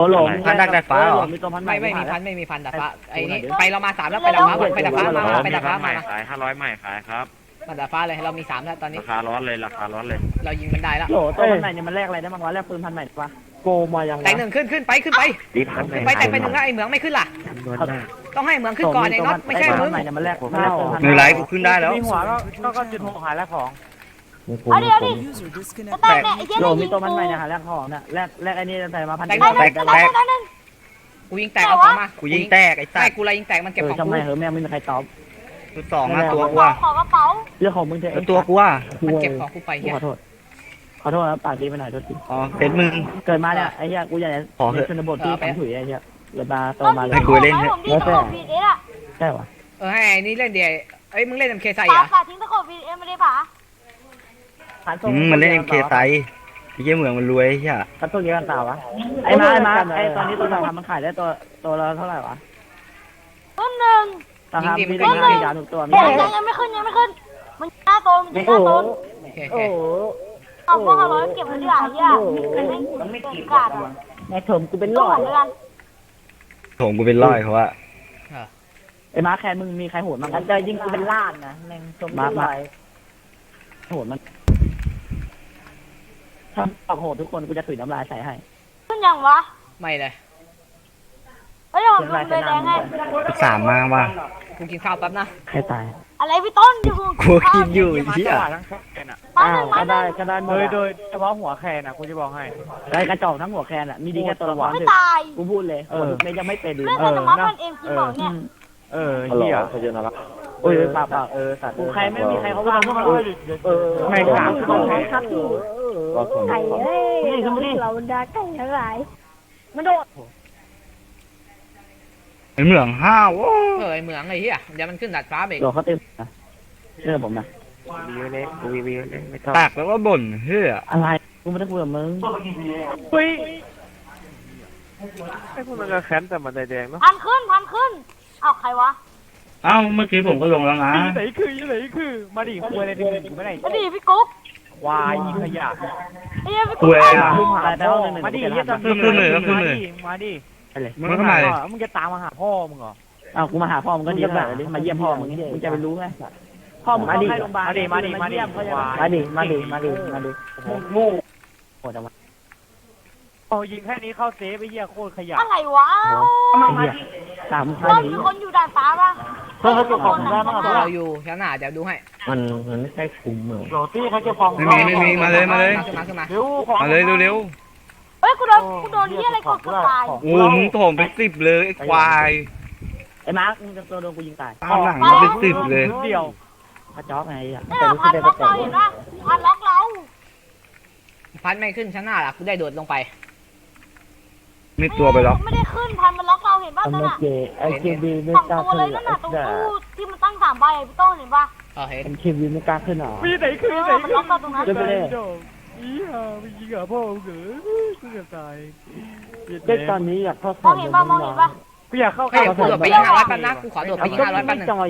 โอ้หลงพันดักดาดฟ้าเหรอ มีตัวพันไม่ไม่มีพันไม่มีพันดาดฟ้าไอ้นี่ไปเรามาสามแล้วไปดาดฟ้าก่อนไปดาดฟ้ามามาไปดาดฟ้าใหม่มาขายห้าร้อยใหม่ขายครับ มาดาดฟ้าเลยเรามีสามแล้วตอนนี้ราคาร้อนเลยราคาร้อนเลย เรายิงมันได้แล้วโหลตัวพันใหม่เนี่ยมันแลกอะไรได้บ้างวะแลกปืนพันใหม่ปะโกมายังแตกหนึ่งขึ้นขึ้นไปขึ้นไปรีบพันขึ้นไปแตกไปหนึ่งแล้วไอ้เหมืองไม่ขึ้นล่ะ ต้องให้เหมืองขึ้นก่อนไอ้น็อตไม่ใช่พัมึนงใหม่เนี่ยมันแลกมันแลกปืนพันมือไรกูขึ้นได้แล้วมีหัวก็ก็ก็จุดหกหายแลกของ เอาดิเอาดิจะแตกเนี่ยไอ้เจ๊โหลเนี่ยมียิงตัวพันกูใหม่เนี่ยหาแลกของเนี่ยแลกแลกไอ้นี่ใส่มาพันแตกตายหนึ่งแตกตายหนึ่งตายหนึ่งกูยิงแตกเอาของมากูยิงแตกไอ้สัใช่ตว์กูเลยยิงแตกมันเก็บเออของทำกูไมเหรอแม่งไม่มีใครตอบตัวสองอะตัวกูขออะขอกระเป๋า เรื่องของมึงเถอะแล้วตัวกูอะมันเก็บของกูไปกูเฮียขอโทษ ขอโทษนะปากดีไปหน่อยโทษทีอ๋อเป็นมึง เกิดมาเนี่ยไอ้เหี้ยกูอยากจะขอเถอะ ชนบทที่ผมถุยไอ้เหี้ยเกิดมาโตต้องมายิงเลให้ยกูเล่นเถอะ ผมที่ตะขบพีเอสอะใช่ปะเออให้ไอ้นี่เล่นเดียวเอ้ยมึงเล่นเอ็มเคใส่ป๋าเหรอป๋าทิ้งตะขบพีเอสไม่ได้ป๋า อืมมันเล่นเอ็มเคไซไอ้เหี้ยเหมืองมันรวยไอ้เหี้ยกระตุ้นเยอะกันเปล่าวะไอ้มาไอ้มาไอ้ตอนนี้ตัวเราทำมันขายได้ตัวตัวละเท่าไหร่วะต้นหนึ่งราคามีได้มียาถูกตัวมียังยังยังไม่ขึ้นยังไม่ขึ้น มันหน้าโตนมันหน้าโตนโอเคโอโอ้เคโหเอาพวกห้าร้อยเก็บไว้ดีกว่าเฮียมันไม่เก็บกาดอะในถมกูเป็นต้ร้องอหยมดเลยกันโถงกูเป็นร้อยเขาว่าไอ้มาแคนมึงมีใครโหดมั้งใจยิงกูเป็นล้านนะแม่งชมมามาโหดมัน ถ้าตอกโหดทุกคนกูจะถุยน้ำลายใส่ให้ขึ้นยังวะไม่เลยเฮ้ยเดี๋ยวผมลงเลยแดงให้สามมาว่ะกูกินข้าวแป๊บนะใครตาย อะไรพี่ต้นอยู่กูกินอยู่ไอ้เหี้ยมาอ้าหนึ่วงมาก็หนึ่ได้งก็ได้หมดโดยอะโดยเฉพาะหัวแคนอะกูจะบอกให้ ได้กระจอกทั้งหัวแคนอะ มีดีแค่ตัวละวันไม่เถอะตายกูพูดเลยเออหัวทุกเม็ดยังไม่เป็นเลยเรื่องการจะมาพันเอ็มคิมบอกอืเนี่ยมเออเฮียโอ้ยปากปากเออสัตว์กูใครไม่มีใครเขาว่าพวกเราเออไม่กล้าเขาครับอยู่ไก่เอ้ ยนี่เขาไม่ได้เราบรรดาไก่ทั้งหลายมันโดดไอ้เหมืองห้าวโอ้เออไอ้เหมืองไอ้เหี้ยเดี๋ยวมันขึ้นดาดฟ้าไปอีกหลอกเขาเต็มนะเชื่อผมนะวิวเลยกูวิวเลยไม่ต้องแตกแล้วก็บ่นเฮ้ยอะไรกูไม่ได้คุยกับมึงเฮ้ยไอ้พวกมันก็แคนแต่มันแดงๆเนาะพันขึ้นพันขึ้นเอาใครวะเอ้าเมื่อกี้ผมก็ลงแล้วนะยี่ไหนคือยี่ไหนคือ มาดิคุยอะไรดิกูไม่ได้มาดิพี่กุ๊ก ควายยิงขยะไอ้เหี้ยพี่กูกุ๊กเองอะลุงหายไปห้องหนึ่งมาดิเดี๋ยวเฮียจะตำขึ้นเลยขึ้นเลยมาดิไปเลยมึงก็มาเลยมึงจะตามมาหาพ่อมึงเหรออ้าวกูมาหาพ่อมึงก็ดีแล้วมาเยี่ยมพ่อมึงมึงจะไปรู้ไงพ่อมึงเข้าโรงพยาบาลมาดิมาดิมาดิมาดิมาดิมาดิโง่โหดจังวะโอ้ยิงแค่นี้เข้าเซฟไอ้เหี้ยโคตรขยะอะไรวะมาดิตามใครต้นดิมีคนอยู่ด่านฟ้าปะ เฮ้ยเขาเก็บของได้มั้งพวกเราอยู่ชั้นหน้าเดี๋ยวดูให้มันมันไม่ใช่คุ้มเหมือนโรตี้เขาจะฟองไม่มีไม่มีมาเลยมาเลยขึ้นมาขึ้นมาเร็วของมาเลยเร็วเฮ้ยกูโดนกูโดนเหี้ยอะไรกดกูตายๆโอ้มึงโถมไปสิบเลยไอ้ควายไอ้มาร์คมึงจะโดนกูยิงตายตามหลังมาเป็นสิบเลยเดียวกระจอกไงอะเนี่ยพันล็อกเราเห็นปะพันล็อกเราพันไม่ขึ้นชั้นหน้าล่ะกูได้โดดลงไป ไม่ตัวไปหรอกไม่ได้ขึ้นพันมันล็อกเราเห็นปะนั่นน่ะไอ้คิวบีไม่สองกล้าตัวขึ้นเลยนั่นน่ะตรงตู้ที่มันตั้งสามใบอะพี่โต้เห็นปะเออเห็นไอ้คิวบีไม่กล้าขึ้นหรอมีไหนคือไหนมันล็อกเราตรงนั้นขึ้นไปเลยอีห่าไปยิงหาพ่อมึงเหรอกูจะตายก็ตอนนี้อยากเข้ามองเห็นปะมองเห็นปะกูอยากเข้าเฮ้ยกูโดดไปยิงห้าร้อยแป๊บนะกูขอโดดไปยิงห้าร้อยแป๊บนึงจอย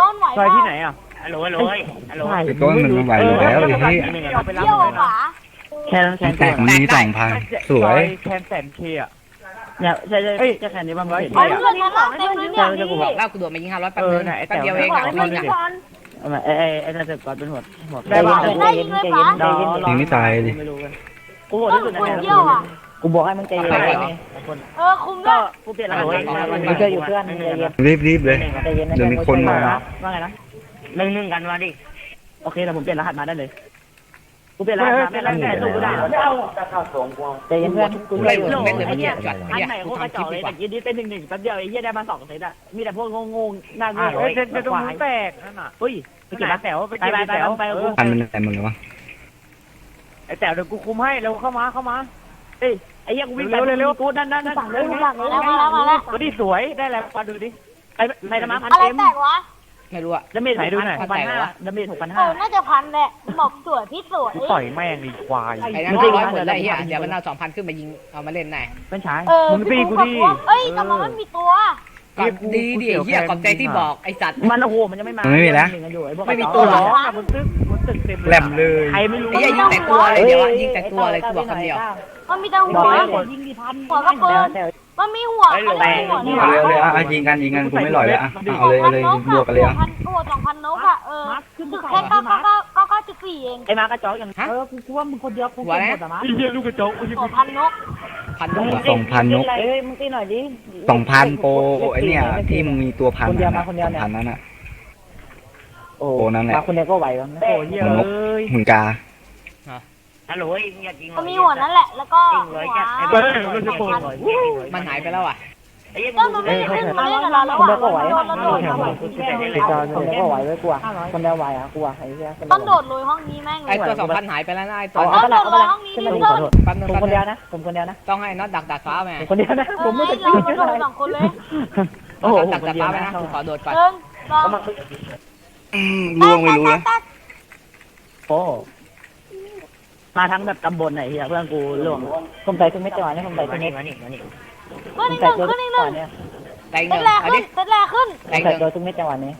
ต้นไหวซอยปะที่ไหนอะฮัลโหลฮัลโหลฮัลโหลไอ้ก้อนมันไม่ไหวอยู่แล้วไอ้เหี้ยเอาไปรับเที่ยวเลยนะขวา แค่นั้นแค่แตกมันมีสองพันสวย แคนแสนเคอะ เนี่ยใช่ใช่ใช่แค่นี้บ้างไหมเอาเพื่อนนั้นน่ะเต็มเลยเนี่ยใช่จะกูบบอกอกแล้วกูโดดมายิงห้าร้อยแป๊บนึงแป๊บเดียวเองอะกูยิงอะไอ้ไอ้ไอ้นั่นเสร็จก่อนเป็นหัวหัวได้ยิงเลยป๋ายิงไม่ตายดิไม่รู้กันกูบอกต้ที่นสุดคนนะเที่ยวอะกูบอกให้มึงใจเย็นเออคุมด้ก็วยกูเปลี่ยนรหัสมึงเจออยู่เพื่อนใจเย็นรีบรีบเลยใจเย็นเดี๋ยวมีคนมาว่าไงนะหนึ่งหนึ่งกันมาดิ โอเคแต่ผมเปลี่ยนรหัสมาได้เลย กูเปลี่ยนรหัสมาไม่ได้แต่สู้กูได้ใจเย็นเพื่อนกูไล่หมดเม็ดเลยเมื่อกี้จัดอันเฮียไหนกูโคตรกระทำคจลิอปกดีกว่าเลยแต่ยี่นี่เป็นหนึ่งหนึ่งแป๊บเดียวไอ้เหี้ยได้มาสองเซตอะมีแต่พวกงงๆหน้าอะโง่เฮ้ยจะจะตรงนู้นแตกนั่นน่ะเฮ้ยไปไปเก็เก็บบแต๋วไปไปเก็บไปไปแต๋วไปกูพันมันอะไรมึงวะไอ้แต๋วเดี๋ยวกูคุมให้เร็วเข้ามาเข้ามาเอ้ยไอ้เหี้ยกูวิ่งไปกูนั่นนั่นนั่นฝั่งเลยฝั่งเลยมาแล้วมาแล้วดูดิสวยได้แล้วมาดูดิไปไปทำมาพันอะไรเอ็มแตกวะ ไม่รู้อะดาเมจหกพันห้าดาเมจหกพันเอห้า อน่าจะพันแหละบอกสวยพี่สวยกูต่อยแม่งดีควายไอ้นั่นร้อยหมดเลยเฮียเดี๋ยวมันเอาสองพันขึ้นมายิงเอามาเล่นแน่เป็นชายเออพี่กูดิเอ้ยแต่มันไม่มีตัวก่อนดีดิเฮียขอบใจที่บอกไอ้สัตว์ มันโอ้โหมันยังไม่มาไม่มีตัวร้องอะบนตึกบนตึกเต็มแหลมเลย ใครไม่รู้ไอ้เหี้ยยิงแต่ตัวเลยเดี๋ยวอะยิงแต่ตัวเลยกูบอกคำเดียว มันมีแต่หับวอกแล้วหัวยิงดิพันก็ปืน มันมีหัวมันมีหัวนี่เอาเลยเอาเลยอะอะยิงกันยิงกันกูไม่หล่อยเลยอะอะเอาเลยเอาเลยบวกกันเลยอะพันหัวสองพันนกอะเออถึงแค่เก้าเก้าเก้าเก้าเก้าจุดสี่เองไอ้มากระจอกอย่างฮะเออกูกูว่ามึงคนเดียวกูหัวนะหมดอะมั้งไอ้เหี้ยลูกกระจอกไอ้เหี้ยหัวพันนกพันนกเหรอสองพันนกเอ้ยมึงตีหน่อยดิสองพันโปรไอ้เนี่ยที่มึงมีตัวพันคนเดียวนั่นมาน่ะคนเดียวสองเนี่ยพันนั่นน่ะ โอ้โอ้นั่นแหละมาคนเดียวก็ไหววะโอ้เหี้ยเอ้ย หุ่นกา ฮัลโหลมึงอย่าจริงมันมีหัวนั่นแหละ แล้วก็หัวเฮ้ยมันจะโกงมันหายไปแล้วอะไอ้ยังก็มันไม่ได้ขึ้นมาเล่นกับเราแล้วคนอะเดียวก็ไหวเราโดดคนเดียวก็ไหวไว้กลัวคนเดียวไหวอะกลัวไอ้เหี้ยต้องโดดลุยห้องนี้แม่งไอตัวสองพันหายไปแล้วนะไอตัวเอาต้เอาองไปโดละดเอาลุไปยละห้องนี้ขึ้นมานิดิดขอนึโทษงผมคนเดียวนะผมคนเดียวนะต้องให้น็อตดักดาดฟ้าไหมผมคนเดียวนะผมไม่เฮ้ได้ยยิเรางโดอะไรดสองคนเลยโอ้โหดักดาดฟ้าไหมนะกูขอโดดก่อนหนึ่งสองอืมล่วงไม่รู้นะโอ้ มาทั้งแบบตำบลไหนเฮียเพื่อนกูล่วงผมใส่ทุกเม็ดจังหวะนี้ผมใส่ทุมากเม็นี่ดมานี่มานี่ขึ้นผมอีกหใส่นึ่งตัวขึ้นอีกหก่นึ่องนเนี่ยแตงหเซนึ่ตงแรกเอาขึ้ดินเซตแรกขึ้นแตงหใส่นึ่งตัวทุกเม็ดจังหวะนี้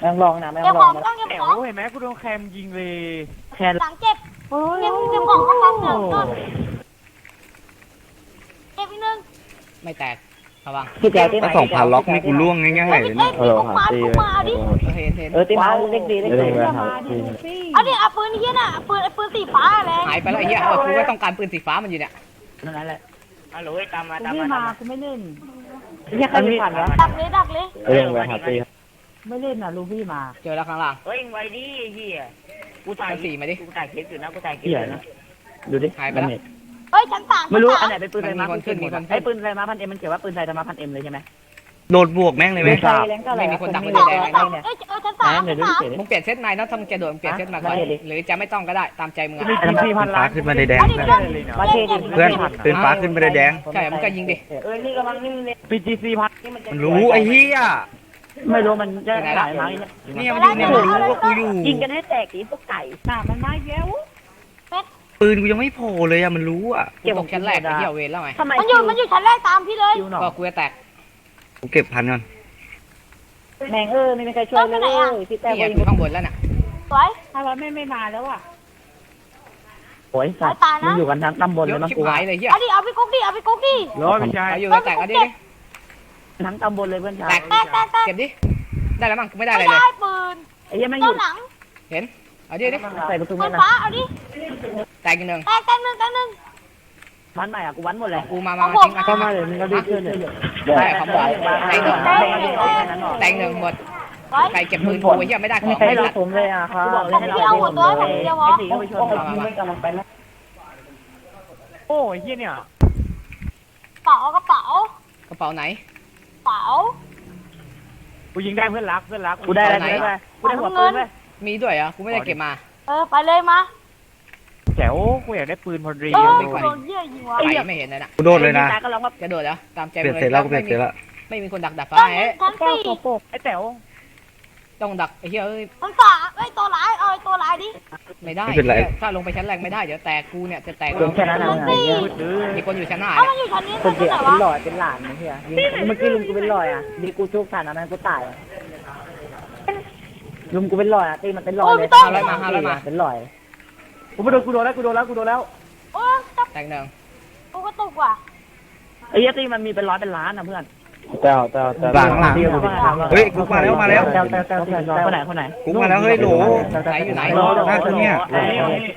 ไม่ต้องลองนะไม่เก็ต้บองลขอองงนะต้องเก็บแอขวองเห็นไหมกูโดนแคมยิงเลยแค่หลังเก็บเก็บเก็บของข้างหลังหนึ่งต้นเก็บอีกหนึ่งไม่แตก ระวังพี่แจ๊ที่ไหนถ้าสองพันล็อกนี่กูล่วงง่ายๆเอ้ยเลยเอ้นะยมีพวกมาพวกมาเอาดิเห็นเห็นเออตีมาเล็กดีเล็กดีเอาดิเอาปืนเฮียน่ะปืนไอ้ปืนสีฟ้าแรงหายไปแล้วไอ้เหี้ยเออกูก็ต้องการปืนสีฟ้ามันอยู่เนี่ยนั่นแหละฮัลโหลตามมาตามมาตามมากูไม่เล่นเฮียใครไม่ผ่านวะดักเลยดักเลยเรื่องไปหาตีไม่เล่นน่ะลูพี่มา เจอแล้วข้างล่างเฮ้ยไว้ดิเฮียกูถ่ายสี่มาดิกูถ่ายคลิปอยู่นะกูถ่ายคลิปเฮีอยยู่นะนะดูดิหายไปแล้ว เฮ้ยชั้นสามไม่รู้ชั้อันนไหนสามเป็นปืนอะไรมาไอ้ปืนอะไรมาพันเอ็มมันเขียนว่าปืนไทยธรรมะพันเอ็มเลยใช่ไหมโดดบวกแม่งเลยไหมสองชั้นสามเอ้ยเออชั้นสามเดี๋ชั้ยวนดูสามดิ มึงเปลี่ยนเซตใหม่นะถ้ามึงจะโดดมึงเปลี่ยนเซตมาก่อนหรือจะไม่ต้องก็ได้ตามใจมึงอะมีกี่สี่พันฟ้าล้านขึ้นมาได้แดงเอาดิเพื่อนเพื่อนมาเทดิเพื่อนปืนฟ้าขึ้นมาได้แดง ใช่มึงก็ยิงดิเออนี่กำลังนี่เลยปีจีสี่พันมันรู้ไอ้เหี้ยไม่รู้มันจะขายไหมเนี่ยมันอยู่เนี่ยมันรู้ว่ากูอยู่ยิงกันให้แตกดิพวกไก่หน้ามันมาแย้ว ปืนกูยังไม่โผล่เลยอะมันรู้อะกูตกชั้นแรกไอ้เหี้ยเวรแล้วไงทำไมมันอยู่มันอยู่ชั้นแรกตามพี่เลยคิวหนอก็กูจะแตก กูเก็บพันก่อนแม่งเออไม่มีใครช่วยเลยพี่แต้นี่วไงกูข้างบนแล้วน่ะสวยถ้าเราไม่ไม่มาแล้วอะโอ้ยสายตามันนะอยู่กันทั้งตำบลเยเลยอะมั้งชิบกูหายเลยเหี้ยเอาดิเอาพี่กุ๊กดิเอาพี่กุ๊กดิร้อยไม่ใช่เอาอยู่จะแตกเอาดิดิทั้งตำบลเลยเพื่อนชาแตยกแตกแตกแตกเก็บดิ ได้แล้วมั้งกูไม่ได้ไม่อะไรเลย ได้ปืนไอ้ยังไม่หต้ยุนดหนังเอาดิดิใส่ประตูปืไม่นนะฟ้าเอาดิ แตกอีกหนึ่งแตกแตกหนึ่งแตกหนึ่งวันใหม่อะกูวันหมดเลยกูมามามาทิ้งมาก็ทิ้งมามาเลยมึงก็รีบขึ้นเลยได้ของหมดแตกหนึ่งแตกหนึ่งแตกหนึ่งแตกหนึ่งหมดไว้ใครเก็บปืนกูไอ้เหี้ยไม่ได้ของไม่ใช่ไม่ลูได้กผมเลยอะครับผมเดียวหัวตัวผมเดียวเหรอไอ้ตีก็ไปชนไม่กำลังไปนะโอ้ยเฮียเนี่ยเป๋ากระเป๋ากระเป๋าไหนเป๋ากูยิงได้เพื่อนรักเพื่อนรักกูได้อะไรกูได้กูได้หัวปืนเลยมีด้วยเหรอกูไม่ได้เก็บมา เออไปเลยมา แจ๋วกูอยากได้ปืนพอดีเออไม่ไหวโดนเยี่ยยิงวะไปไม่เห็นเลยนะกูโดดเลยนะก็ร้องว่าจะโดดเหรอตามใจเปลี่ยนมึงเสร็จแล้วกูเปลี่ยนเสร็จแล้ว ไม่มีคนดักดักฟ้าต้นเอ๊ะชั้นสี่ไอ้แจ๋วต้องดักไอ้เหี้ยเอ้ยชั้นสามไอ้ตัวร้ายเอาไอ้ตัวร้ายดิ ไม่ได้ไม่เป็นไรถ้าลงไปชั้นแรกไม่ได้เดี๋ยวแตกกูเนี่ยจะแตกเกินแค่นั้นนะมืดเลยมีคนอยู่ชั้นหน้าเอ้าเนี่ยมันอยู่ชั้นนี้คชั้นนเดียวไหนเป็นวะหล่อเป็นหลานเฮียเมื่อกี้ลุงกูเป็นหล่ออะดีกูชุกทันอันนั้นกูตายลุงกูเป็นหล่ออะตีมันเป็นหล่อเลยเป็นหล่อกู ไม่โดนกูโดนแล้วกูโดนแล้วกูโดนแล้วโอ้ยจับแตกหนึ่งกูกระตุกว่ะไอ้ยตีมันมีเป็นร้อยเป็นล้านนะเพื่อนหลังหลังเฮ้ยกูมาแล้วมาแล้วแต้วแต้วแต้วคนไหนคนไหนกูมาแล้วเฮ้ยโหลไหนอยู่ไหนหน้ากูเนี่ย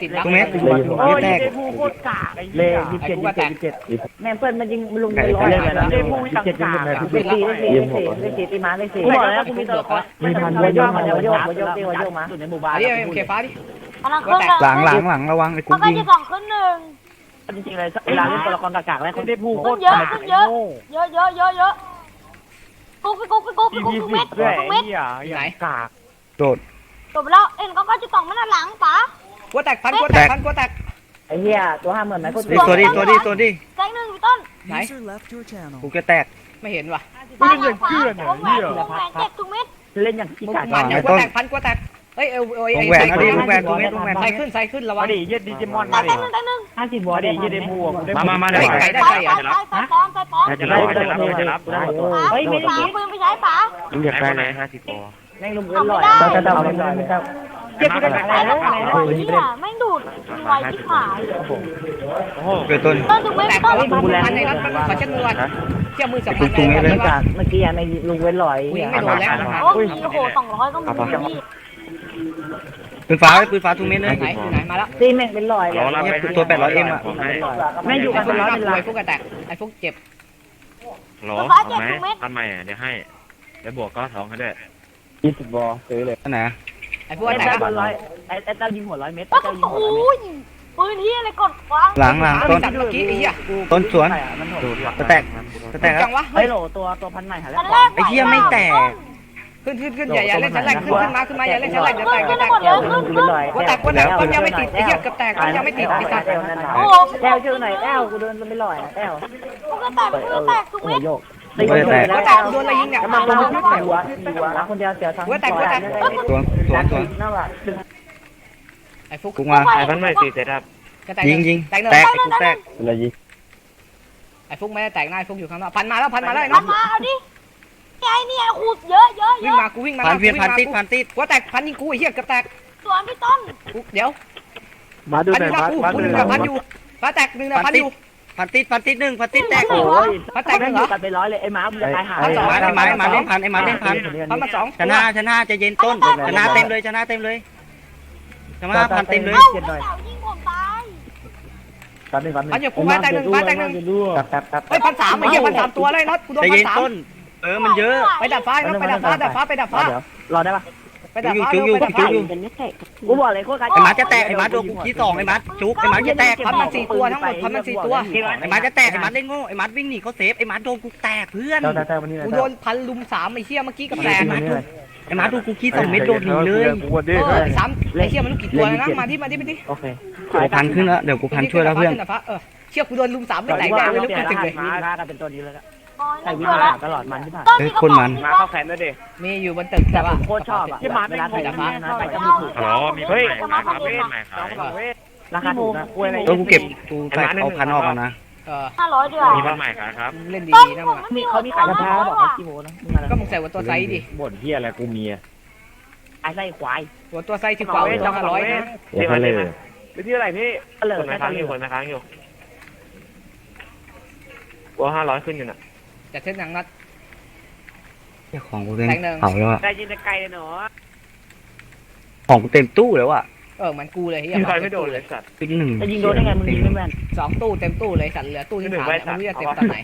ติดดักตรงเม็ดโอ้ยี่ยแตกเดพูโคตรกากไอ้เลเหี้ยยยี่สิบเจ็ดยี่สิบเจ็ดยี่สิบเจ็ดแม่เพื่อนมันยิงลุงเป็นร้อยเดพูวิตังกากเลขสี่เลขสี่เลขสี่เลขสี่ตีมาเลขสี่กูบอกแล้วกูมีตัวละครมีพันวัวโยกมาวัวโยกวัวโยกตีวัวโยกมาอยู่ในหมู่บ้านอันนี้เอ็มเคฟ้าดิ กำลังขึ้นหลังหลังหลังระวังไอ้กูมันก็ยิงจะสองขึ้นหนึ่ง จริงๆเลยเวลาเล่นตัวละครกากๆแล้วคนเดพูโคตรเยอะกากขึ้นเยอะ เยอะเยอะเยอะเยอะกุ๊กกุ๊กกุ๊กกุ๊กอีกุ๊พีกสิเม็ดบด้วยกุ๊กไอ้เม็ดเหี้ยอย่างกากโดดจบแล้วเอ็นก็ก็จะสองมันหลังป๋ากัวแตกพันกัวแตกพันกัวแตกไอ้เหี้ยตัวห้าหมื่นไหมกูไอ้ตัวดิตัวดิตัวดิแตงหนึ่งพี่ต้นไหนกูจะแตกไม่เห็นว่ะป๋าหลังป๋าวงแหวนวงแหวนเจ็บทุกเม็ดเล่นอย่างขี้กากพันกัวแตกพันกัวแตก เฮ้ยเอวเอววไอ้งแหวนเอาดิวงแหวนตรงนี้วงแหวนใส่ขึ้นใส่ขึ้นระวัมางดิเหี้ยดิจิมอนแตมางดิหนึ่งแตงหนึ่งห้าสิบวัวมาดิเหี้ยเดพูกูได้มามามาเฮ้เดี๋ยยวไก่ได้ไปไก่ไปอะไปไปป้อมไปป้อมจะรับจะรับจะรับป๋าปืนไปใช้ป๋ามึงอยากได้เลยห้าสิบโอแม่งลุงเป็นร้อยเราจะเอาไม่ได้ไม่ได้จ็บกูได้ไหนไอ้แล้เรื่วองไหนของแล้วไอ้เนี่ยแม่งดูดไวที่หายโอ้โหเกิดต้นต้นถึงไม่แตกต้ก่อองนพันในนัดมันขอเช็ดมือก่อนเชี่ยมือสัมพันธ์ตรงนี้เลเลยยว่าเมื่อกี้ในลุงเว้นลอยกูยิงไม่โดนแล้วนะฮะโอ้ยโอ้โหสองร้อยก็มีพี่ ปืนฟ้าปืนฟ้าทุกเม็ดเลยไหนอยู่ไหนมาแล้วซีแม่งเป็นลอยเลย ตัว800 M อะแม่งอยู่ไอ้กันฟุเป็กนร้อยไอ้เป็นฟุล้ากนไอ้ฟุกกระแตกไอ้ฟุกเจ็บหรอเอาไหมทำไมอะเดี๋ยวให้เดี๋ยวบวกก็ท้องให้ด้วยยี่สิบบอซื้อเลยอันไหนไอ้ฟุกไอ้กระแตเจ้ากโดนร้อยไอ้ไอ้เจ้ายิงหัวร้อยเมตรก็เจ้ายิงโอ้หัวร้อยเมตรยปืนที่อะไรกดวางหลังหลังต้นจัดเมื่อกี้ไอ้เหี้ยต้นสวนมันโหดจะแตกจะแตกแล้จัวงวะเฮ้ยโหลตัวตัวพันใหม่หายแล้วอันแรกไอ้เหี้ยไม่แตก ขึ้นขึ้นขึ้นอย่าอย่าเล่นชั้นแรกขึ้นขึ้นมาขึ้นมาอย่าเล่นชั้นแรกเดี๋ยวแตกขึ้เดี๋นยวได้แตกหมดเลยขึ้นขึ้นกูแตกกูแตกต้นยังไม่ติดไอ้เหี้ยกับแตกต้นยังไม่ติดไอ้สัตว์โอ้โหแต้วชื่อหน่อยแต้วกูโดนไม่ลอยแต้วกูก็แตกกูก็แตกทุกโอ้เม็ดโยกกูแตกโดนอะไรยิงเนี่ยมาคนที่แตกหัวหัวคนเดียวเสียทั้งสวนสวนสวนนั่นแหละไอ้ฟุกกุกมาไอ้พันใหม่สี่เซตครับกระแตกยิงยิงแตกเนิแตนกไอ้กุกแตกอะไรยิงไอ้ฟุกไม่ได้แตกหน้าไอ้ฟุกอยู่ข้างนอกพันมาแล้วพันมาแล้วมาเนาะมาเอาดิ ไอ้เนี่ยขูดเยอะเยอะเยวิ่งอะมากูวิ่งมาพันเพียนพันติดพันติดกูแตกพันยิงกูไอ้เหี้ยกับแตกสวนพี่ต้นกูเดี๋ยวมาดูพันหอน่อยยู่มากูมากูดูหนึ่งหน่กัอบยพันอยู่พันแตกหนึ่งนะพันอยู่พันติดพันติดหนึ่งพันติดแตก โอ้ยพันแตแต่กหแม่นึ่งงอเหรยู่อกันไปร้อยเลยไอ้หมาจะตายหาไอ้หมาไอ้หมาไอ้หมาเล่นพันไอ้หมาเล่นพันพันมาสองชนะชนะจะเย็นต้นชนะเต็มเลยชนะเต็มเลยชนะพันเต็มเลย เอ้าพี่เต๋ายิงผมตายกันหนึ่งกันหนึ่งพันอยู่กูพันแตกหนึ่งพันแตกหนึ่งแป๊บแป๊บแป๊บเฮ้ยพันสามไอ้เหี้ยพันสามตัวเลยน็อตกูโดนจะพัเย็นนสามต้น เออมันเยอะไปดับฟ้าไปดับฟ้าดับฟ้าไปดับฟ้าเดี๋ยวรอได้ปะไปดับฟ้าไปดับฟ้ากูบอกเลยโคตรการไอ้หมาจะแตกไอ้หมาโดนกูขี้สองไอ้หมาจุกไอ้หมาจะแตกพันมันสี่ตัวทั้งหมดพันมันสี่ตัวไอ้หมาจะแตกไอ้หมาเล่นโง่ไอ้หมาวิ่งหนีเขาเซฟไอ้หมาโดนกูแตกเพื่อนแต่แต่แต่วันนี้กูโดนพันลุมสามไอ้เหี้ยเมื่อกี้กับแตกไอ้หมาดูกูขี้สองเม็ดโดนหนีเลยกูวันเอนี้อสามไอ้เหี้ยมันลูกกี่ตัวนะมาที่มาที่มาที่โอเคกูพันขึ้นแล้วเดี๋ยวกูพันช่วยแล้วเพื่อนเออเชี่ยกูโดนลุมสามไม่แตกได้ไม่รู้กี่สิบเลยวินากันเป็นตัวนี้แล้วอ๋อ ใส่นี่วิเจอนาแล้วตลอดมันที่ผ่านต้นมีกระป๋องมาเข้าแขนด้วยดิ มีอยู่บนตึกแต่ว่าโคตรชอบอะเวลาใส่ดับฟ้านะใส่ก็มีถูกอ๋อมีเฮ้ยใหม่ขายเวทใหม่ขายราคาถูกนะเออกูเก็บกูใส่เอาพันออกมานะ เออห้าร้อยดีกว่ามีพันใหม่ขายครับเล่นต้นดีๆนะผมึมงไม่มีมีเขามีขายกระเพราบอกเขากี่โมนะมึงอะไรก็มึงใส่หัวตัวไซส์ดิบ่นเฮียอะไรกูมีอะไอ้ไส้ควายหัวตัวไซส์ที่กว่าหัวตัวห้าร้อยนะที่มาเลยไปที่อะไรพี่ก็เลยคนมาค้างอยู่คนมาค้างอยู่ตัวห้าร้อยขึ้นอยู่น่ะ จัดเส้นหนังนัดเจ้าของกูเล่นเผาแล้วอะได้ยินแต่ไกลเลยเนาะของกูเต็มตู้แล้วอะเออมันกูเลยเฮียยิงใครไม่โดนเลยสัตว์ติ๊กหนึ่งจะยิงโดนได้ไงมึงยิงไม่แม่น สองตู้เต็มตู้เลยสัตว์เหลือตู้ที่สามเนี่ยมึงจะเต็มตอนไหน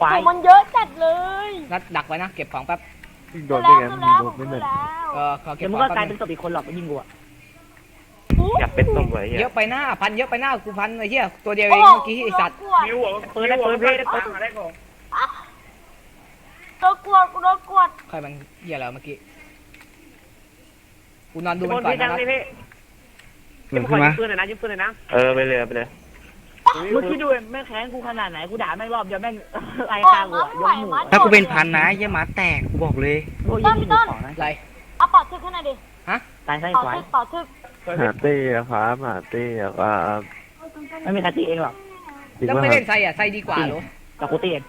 ควายผมมันเยอะจัดเลยนัดดักไว้นะเก็บของแป๊บโดนแล้ได้วไงแล้วมึงผมโดนไม่แล้เหมือนวเออขอเก็เดี๋บยวขมึองงก็แป๊บกลายเป็นศพอีกคนหรอกยิงกูอะอยากเป็นตำรวจเยเฮียอะไปหน้าพันเยอะไปหน้ากูพันไอ้เหี้ยตัวเดียวเอโอ้งโหเมื่อกี้ไอ้สัตว์มิวหัวปืนได้ปืนพี่ได้ตังค์ได้ของ โดนกวดกูโดนกวดใครมันเหี้ยแล้วเมื่อกี้ กูนอนดูดูมันก่อนพี่จันะงนัดนี่พี่เหมือนขึ้นมาปืนหน่อยนะยิ้มปืนหน่อยนะเออไปเลยไปเลยมึงคิดดูแม่งแค้นกูขนาดไหนกูด่าแม่งรอบเดียวแม่ง ไอ้โอ้คางกูมาอะไม่ยไหวกหมูมาถ้ากูเป็นพันนะยี่หมาแตกกูบอกเลยโอ้ยยิงหมูของนะไร เอาปอดทึกขึ้นหน่อยดิตายไส้ปอดควายทึกปอดทึกหาเต้ครับหาเต้ครับไม่มีใครตีเองหรอกแล้วไม่เล่นไซอะไซดีกว่าเหรอแต่กูตีเอง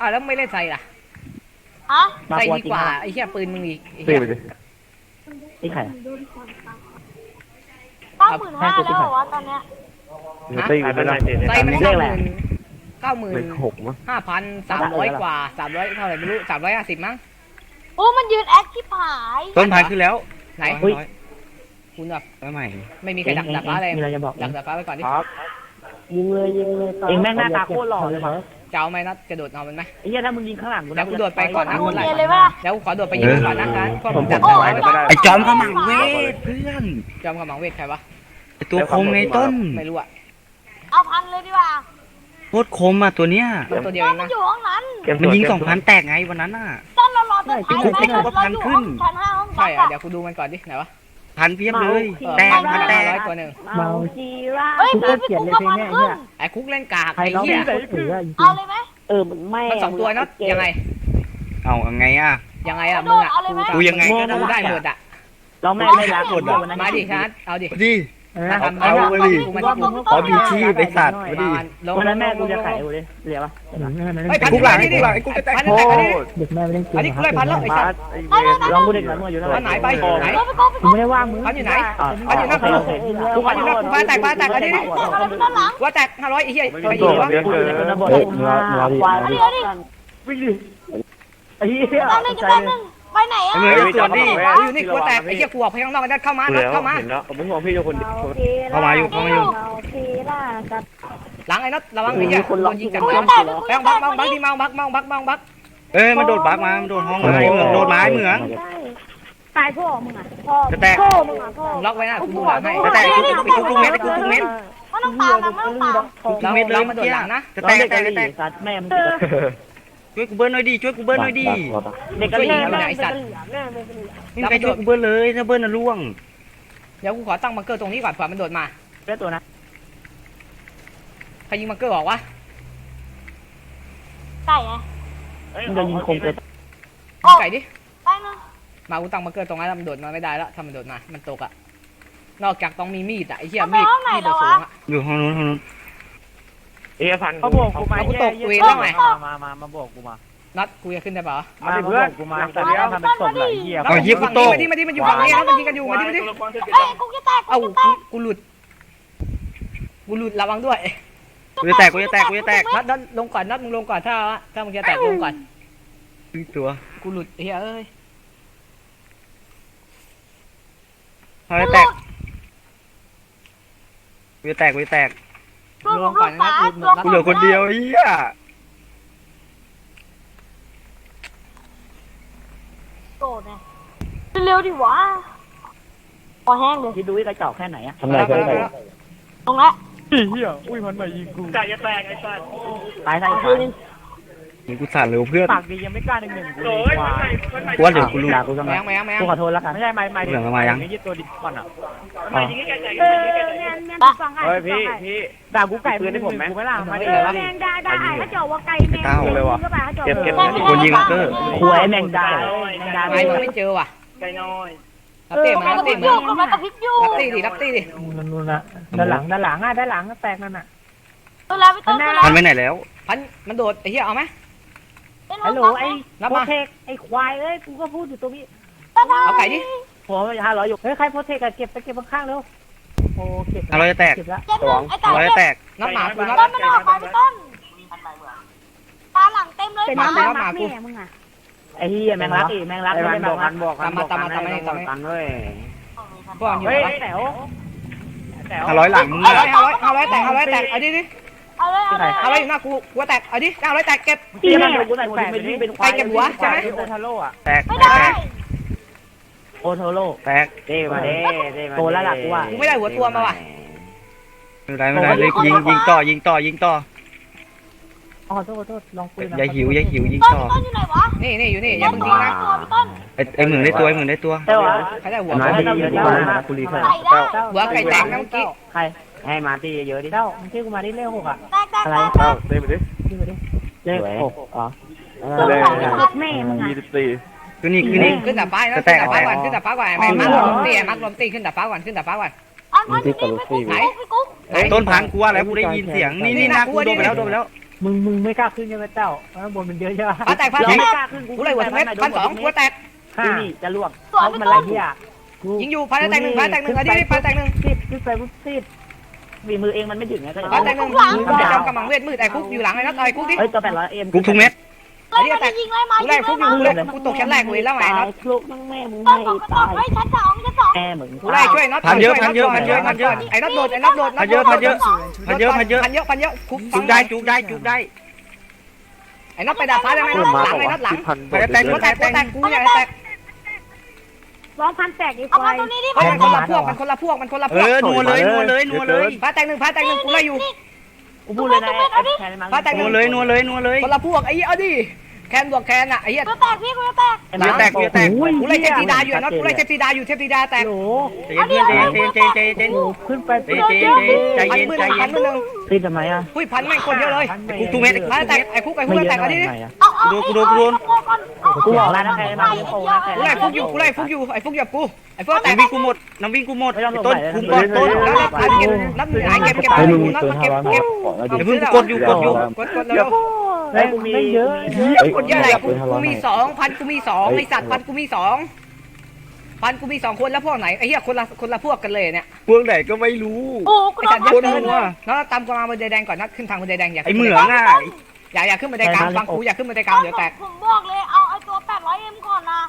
อะแล้วไม่เล่นไซล่ะฮะมาไซกลัวดีจริงกว่าไอ้เหี้ยปืนมึงอีกไอ้เต้เหี้ยไปดิตีไข่เก้าหมื่นห้าแล้วเหรอวะตอนเนี้ยเต้ไปไม่ได้ไซมันเก้าหมื่นเก้าหมื่นเลขหกมั้งห้าพันสามร้อยกว่าสามร้อยเท่าไหร่ไม่รู้สามร้อยห้าสิบมั้งโอ้มันยืนแอคที่ผายต้นพันขึ้นแล้วไหนร้อยคุณแบบแล้วใหม่ไม่มีใครดักดักฟ้าเลยมีอะไรจะบอกดักดักฟ้าไปก่อนดิครับยิงเลยยิงเลยเองแม่งหน้าตาโคตรหล่อเลยจะ เอาไหมนัดจะโดดเอามันไหมไอ้เหี้ยถ้ามึงยิงข้างหลังกูเดี๋ยวกูโดดไปก่อนนะดูคนไหลเนียนเลยป่ะเดี๋ยวกูขอโดดไปยิงก่อนนะกันพวกผมดักโอ้ดักยไว้ไอ้จอมขมังเวทเพื่อนจอมกับหมังเวทใครวะไอ้ตัวคมไงต้นไม่รู้อะเอาพันเลยดีกว่าโคตรคมอะตัวเนี้ยมันตัวเดียวต้เอนงมันนะอยู่ห้องนั้นมันยิงสองพันแตกไงวันนั้นอะต้นเรารอต้นท้ายไอ้กูก็พันขึ้นชั้นห้าห้องใช่พัอะกเดี๋ยวกูดูมันก่อนดิไหนวะ พันเพียบเลยเออแตกพันพันแตก ร้อยตัวหนึ่งเมาจีราเฮ้ยพี่พี่กูก็พันขึ้นไอ้คุกเล่นกากใครไอ้ร้องเหี้ยเพลงถือจริงเอาเลยไหมเออไม่มันสองตัวนัดยังไง เอาไงอะ ยังไงอะมึงอะกูยังไงก็กูได้ได้อะหมดอะเราไม่ไม่รักกดอะมาดิชาร์จเอาดิดินะ เอาเอาไปดิขอบีชีพไอ้สัตว์มาดิลงวันนั้นแม่กูจะไข่กูเลยเหลียวปะไอ้พันกุกหลังนี่กุดิกหลังไอ้กุกจะแตกพันแตกอันนี้เด็กแม่ไม่เล่นเกมอันนี้กูได้พันแล้วไอ้สัตว์ลองกูเด็กหน่อยมึงอยู่เท่าไหร่พันไหนไปไหนไปโก้ไปกูไม่ได้ว่างมึงพันอยู่ไหนพันอยู่หน้ากูกูพันอยู่หน้ากูพันแตกพันแตกอันนี้ดิโก้อะไรไปด้านหลังว่าแตกห้าร้อยไอ้เหี้ยไปไม่ยิงโดวะนเยอะเกินเฮ้ยมามาดิเอาดิเอาดิวิ่งดิไอ้เหี้ยตามหนึ่งจะตามหนึ่ง ไปไหนอะไอ้เหมือนจะสวนดิกูอยู่นี่กูแตกไอ้เหี้ยกูออกไปข้างนอกกันเข้ามากูแล้วเข้ามาเห็นแล้วผมห่วงพี่ทุกคนเข้ามาอยู่เข้ามาอยู่หลังไอ้นัทระวังไอ้เหี้ยโดนยิงกันกูเต็จะมแตกแบงบักบังบักดิเมาบักเมาบักเมาบักเอ้ยมันโดดบักมามันโดดห้องมาไอ้เหมืองโดดไม้เหมืองตายพ่อมึงอะพ่อจะแตกพ่อมึงอะพ่อล็อกไว้นะกูดูหลังให้จะแตกไอ้กุกไอ้กุกทุกเม็ดไอ้กุกทุกเม็ดไม่ต้องตามนะไม่ต้องตามกุกทุกเม็ดเลยมาเมื่อโดนกี้หลังนะจะแตแตกกแตจะกแตกสัตว์แม่มึง ช่วยกูเบิ้ลหน่อยดิช่วยกูเบิ้ลหน่อยดิเด็กกะช่วยลียิงอยู่ไหนไอ้สัตว์นี่ใครช่วยกูเบิ้ลเลยถ้าเบิ้ลน่ะล่วงเดี๋ยวกูขอตั้งบังเกอร์ตรงนี้ก่อนเผื่อมันโดดมาเจ้าตัวนะใครยิงบังเกอร์บอกว่าไก่ไงมึงจะยิงคมเกินไก่ดิไปนะมากูตั้งบังเกอร์ตรงนั้นแล้วมันโดดมาไม่ได้แล้วถ้ามันโดดมามันตกอะนอกจากต้องมีมีดอะไอ้เหี้ยมีดมีดโดดสูงอะอยู่ห้องนู้นห้องนู้น เอ้ยพัน เขาบอกกูมามามามาบอกกูมานัดกูจะขึ้นได้ปะมาเพื่อนกูมาแต่เดี๋ยวทำเป็นศพไหลเหี้ยเอาเฮียกูโตมาดิมาดิมันอยู่ฝั่งนี้นะมันยิงกันอยู่มาดิมาดิเอ้ยกูจะแตกเอ้ากูจะแตกูกกูหลุดกูหลุดระวังด้วยกูจะแตกกูจะแตกกูจะแตกนัดนัดลงก่อนนัดมึงลงก่อนถ้าถ้ามึงจะแตกลงก่อนดึงตัวกูหลุดเฮ้ยเอ้ยเขาจะแตกกูจะแตกกูจะแตก ลูกลลูงกก่อนฟ้านะลูกกูเหลือคนเดียวเฮียโกรธไงเร็วดิวะคอแห้งเลยคิดดูว่ากระจอกแค่ไหนอะทำไมทำไมตรงนั้นเฮียอุ้ยพันใหม่ยิงกู ตายใส่ขา มึงกูสั่นเร็วเพื่อนปากดียังไม่กล้าหนึ่งหนึ่งกูวายกูว่าเดี๋ยวกูรู้ด่ากูทำไมแมงแมงแมงกูขอโทษแล้วกันไม่ใช่ไม่ไม่เหลืองเอามายังยึดตัวดิก่อนอะเออเนี่ยเนี่ยฟังไงเฮ้ยพี่พี่ด่ากูไก่ปืนให้ผมไหมกูไม่ล่าไม่เอได้อแล้วแมงดาดาเขาเจาะว่าไก่แมงเต้าเลยว่ะเขาเจาะเก็บเก็บคนยิงเกอร์หวยแมงดาแมงดาไอ้มึงไม่เจอว่ะไก่น้อยรับเต้มามันรับกระพเต้ริบมาอยู่มันกระพริบอยู่รับเต้ดิรับเต้ดินู่นน่ะด้านหลังด้านหลังอะด้านหลังแตกนั่นอะตัวแล้วไม่ต้องตัวแล้วมันไปไหนแล้ว พันมันโดดไอ้เหี้ยเอาไหม เป็นฮัลโหลรถไอ้รับโพมาเทคไอ้ควายเอ้ยกูก็พูดอยู่ตรงนี้เอาไก่ดิผมห้าร้อยอยู่เฮ้ยใครโพเทคอะเก็บไปเก็บข้างๆเร็วโอ้เก็บอะเราจะแตกเก็บแล้วเจ็บหนึ่งไอ้ตาเราจะเจ็บแตกนัดหมากูนัดต้นไม่ต้องออกไปพี่ต้นตาหลังเต็มเลยเป็นตาหมาหมากูไอ้เหี้ยแมงลักอีแมงลักไม่ได้แมงลักตามมาตามมาตามมาตามมาเว้ยพวกมันอยู่เฮ้ยไหนแต๋วแต๋วห้าร้อยหลังมึงห้าอะร้อยห้าร้อยห้าร้อยแตกห้าร้อยแตกเอาดิดิ เอาเลยเอาเลยห้าร้อยอยู่หน้ากูกูแตกเอาดิห้าร้อยแตกเก็บพี่แม่กูใส่แปดเป็นเป็นควายโอทาโร่อะแตกไม่แตได้กโอโทโร่แตกเด้มาเด้เด้มาโตแล้วล่ะกูว่ากูไม่ได้หัวตัวมาว่ะไม่เป็นไรไม่เป็นไรเลยยิงยิงต่อยิงต่อยิงต่ออ๋อโทษโทษลองปืนอย่าหิวอย่าหิวยิงต้นต่อต้นอยู่ไหนวะนี่นี่อยู่นี่อย่าต้นเพิ่งตัยิวงนะตัวพี่ต้นไอ้ไอ้เหมืองได้ตัวไอ้เหมืองได้ตัวเจ้าวะใครได้หัวมากูที่เยอะๆนะกูรีเฟอร์ไก่ได้หัวไก่แตกนะเมื่อกี้ใคร ให้มาที่เยอะๆดิเจ้ามันชื่อกูมาที่เลขหกอะแตกแตกอะไรแตกเต้ไปดิชื่อมาดิเลขหกอ๋อตัวของสุดแม่มึงอะยี่สิบสี่คือนี่คือนี่ขึ้นดับฟ้านะขึ้นดับฟ้าก่อนขึ้นดับฟ้าก่อนแม่มักลมตีมักลมตีขึ้นดับฟ้าก่อนขึ้นดับฟ้าก่อนอันพันพี่กุ๊กพี่กุ๊กต้นพันกูว่าแล้วกูได้ยินเสียงนี่นี่นะกูโดนไปแล้วโดนไปแล้วมึงมึงไม่กล้าขึ้นใช่ไหมเจ้าเพราะบนมันเยอะใช่ไหมฟ้าแตกฟ้าแตไม่กกล้าขึ้นกูเลยหัวทั้งเม็ดพันสองหัวแตกที่นี่จะล่วงสวนเขาพี่มันต้ไรนเหี้ยกูยิงอยู่พันแตกหนึ่งพันแตกหนึ่งอันนี้พันแตกหนึ่งซีดขึ้นไปปุ๊บซีด มีมือเองมันไม่ถึงไงก็พันแตกหนึ่งมึงจะจำกำลังเวทมืดไอ้คุกอยู่หลังไอ้นัทไอ้คุกดิเฮ้ยตัวแปดร้อยเอ็มคุกทุกเม็ดไอ้เลยมันยิงเลยมากูไล่คุกอยู่กูเลยกูตกชั้นแรกกูเห็นแล้วไอ้นัทลูกนั่งแม่มึงต้ไม่ตกตตากยเฮ้ชั้นสองชั้นสองแม่มึงกูไล่ช่วยนัทไอ้นัทโดดไอ้นัทโดดพันเยอะพันเยอะพันเยอะพันเยอะพันเยอะพันเยอะคุกจุกได้จุกได้จุกได้ไอ้นัทไปดับฟ้าได้ไหมน็อตหลังไอ้นัทหลังแตกหัวแตกแตกกูอยากแตก ร้องพันแตกอีกเอามาตรงนี้ดิมันคนละพวกมันคนละพวกมันคนละพเอวกอนัวเลยนัวเลยนัวเลยพันแตกหนึ่งพันแตกหนึ่งกูไล่อยู่กูพูดเลยนะแทนมันนัวเลยนัวเลยนัวเลยคนละพวกไอ้เอาดิ แคนบวกแคนอะไอ้เหี้ยกูแตกพี่กูจะแตกเดี๋ยวแตกเดี๋ยวแตกกูไล่เทพธิดาอยู่อะน็อตกูไล่เทพธิดาอยู่เทพธิดาแตกโหใจเย็นเพื่อนใจเย็นใจเย็นใจเย็นขึ้นไปใจเย็นใจเย็นใจเย็นใจพัเย็นนมือหนึ่งตีทำไมอะอุ้ยพันแม่งคนเยอะเลยไอ้คุกทุกเม็ดไอ้คุกพันแตกไอ้คุกไอ้คุกไม่เยแตอะกอันนี้ดิหน่อยอะเอาเอากูโดนกูโดนกูโดนกูบอกแล้วนะใครมาเลี้ยงโปนะใครกูไล่ฟุกอยู่กูไล่ฟุกอยู่ไอ้ฟุกอย่ากูไอ้ฟุกแตกน้ำวิ่งกูหมดน้ำวิ่งกูหมดไอ้ต้นคุมก่อนต้นแล้วนับพันเก็บนับหนึ่งไหนเก็บเก็บไอ้ลุงมีนับปืนมาห้าเก็บร้อยเก็บอย่าเพิ่งกดอยู่กดอยู่กดกดเร็ว เฮ้ยมีเยอะกดเยอะอะไรกูกูมีสองพันกูมีสองไอสัตว์พันกูมีสองพันกูมีสองคนแล้วพวกไหนไอ้เหี้ยคนละคนละพวกกันเลยเนี่ยพวกไหนก็ไม่รู้โอ้กูไอ้โดสัตนว์เยพัอะนเกินเลยแล้วตามกูมาบันไดแดงก่อนนัดขึ้นทางบันไดแดงอย่าไอ้ขึ้นเหมืองอะอย่าอย่าขึ้นบันไดกลางฟังกูอย่าขึ้นบันไดกลางเดี๋ยวแตกผมบอกเลยเอาไอ้ตัว 800M ก่อนนะ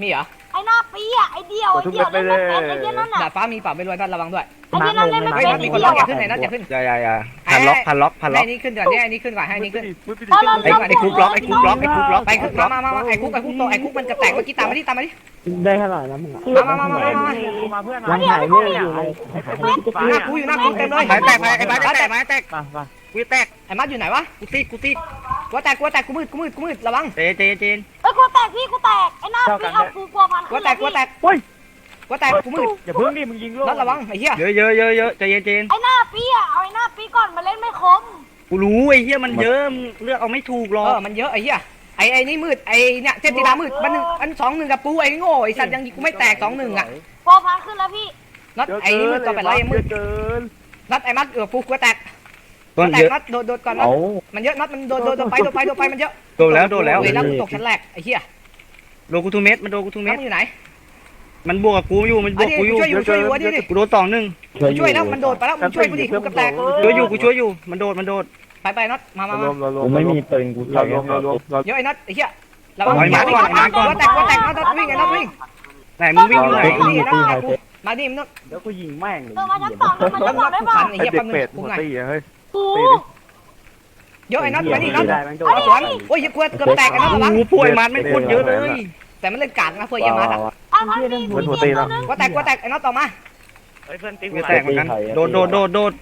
มีเหรอไอ้หน้าปีอะไอ้เดียวไอ้เดียวเล่นไม่เป็นไอ้เดียวนั่นน่ะดาดฟ้ามีเปล่าไม่รู้นัดระวังด้วย ไอ้เดียวนั่นเล่นไม่เฮ้ยเป็นนัดไอ้มีคนเดีล็ยอกวอย่าอะ ขึ้นไหนนัดอย่าขึ้น อย่าอย่าอย่าพันล็อกพันล็อกพันล็ให้อกนี้ขึ้นก่อนให้นี้ขึ้นก่อนให้นี้ขึ้น ไอ้ไอ้คุกล็อกไอ้คุกล็อกไอ้คุกล็อกไปขึ้นมามามาไอ้คุกไอ้คุกโตไอ้คุกมันจะแตกเมื่อกี้ตามมาที่ตามมาที่ได้เท่าไหร่แล้วมึงอะมามามามามามาเพื่อนยังถ่ายรูปอยู่เลยหน้ากูอยู่หน้ากูเต็มเลยไม้แตกไม้ไอ้ไม้แตกไม้แตกมามากูแตกไอ้มัดอยู่ไหนวะ กูติดกูติดกูแตกกูแตกกูมืดกูมืดกูมืดระวัง เจเจเจ กไอ้หน้าปีเอากูกลัวพันกูแตกกูแตกกูแตกกูมืดอย่าเพิ่งดิมึงยิงลูกนัดระวังไอ้เหี้ยเยอะเยอะเยอะเยอะใจเย็นเจนไอ้หน้าปีอะเอาไอ้หน้าปีก่อนมาเล่นไม่คมกูรู้ไอ้เหี้ยมันเยอะมึงเลือกเอาไม่ถูกหรอเอกอมันเยอะไอ้เหี้ยไอ้ไอ้นี่มืดไอ้เนี่ยเทพธิดามืดมันหนึ่งอันสองหนึ่งกับปูไอ้โง่ไอ้สัตว์ยังกูไม่แตกสองหนึ่งอะกลัวพันขึ้นแล้วพี่นัดไอ้นี่มืดตัวแปดร้อยมืดเกินนัดไอ้มัดเออปูกูแตกต้นแตเยกอะนัดโดดโดดก่อนนัดเอามันเยอะนัดมันโดดโดดโดดไปโดดไปโดดไปมันเยอะโดนแล้วโดนแล้วเฮ้ยแล้วกูตกชั้นแรกไอ้เหี้ย โดนกูทุกเม็ดมันโดนกูทุกแล้เม็วดมันอยู่ไหน มันบวกกับกูอยู่มันบอัวนกนี้กูกูอยู่ช่วยอยู่ช่วยอยู่อันนี้ดิกูโดนสองหนึ่งช่วยแล้วมันโดดไปแล้วมึงช่วยกูดิกูกับแตกช่วยอยู่กูช่วยอยู่มันโดดมันโดดไปไปนัดมามาเรามารวมเรารวกูมไม่มีปืนกูเราใช้รวมเรารวมเราเยอะไอ้นัดไอ้เหี้ยระวังเอาไอ้มัดก่อนไอ้มัดก่อนกูแตกกูแตกนัดวิ่งไอ้นัดวิ่งไหนมึงวิ่งอยู่ไหนนี่นัดกูมาดิมึงนัดเดี๋ยวกูยิงแม่งเลยเออมาชั้นสองเลยมาชั้นสองได้ป่ะพันไอ้ไอเหี้ยเด็ปั๊กมเป็ดกูหัวไงตีอะเฮ้ย โอ้เยอะไอ้นัดมาดินัดได้แม่งโดนเอาสวนโอ้ยเกือบเกือบแตกไอ้นัดระวังโอ้ป่วยมันไม่คนเยอะเลย แต่มันเล่นกากนะเพื่อนยังมาอะพันพันมีเหมือนหัวตีแล้วกูแตกกูแตกไอ้นัดต่อมาเฮ้ยเพื่อนติ๊กกูแตกเหมือนกันโดดโดดโดดโดด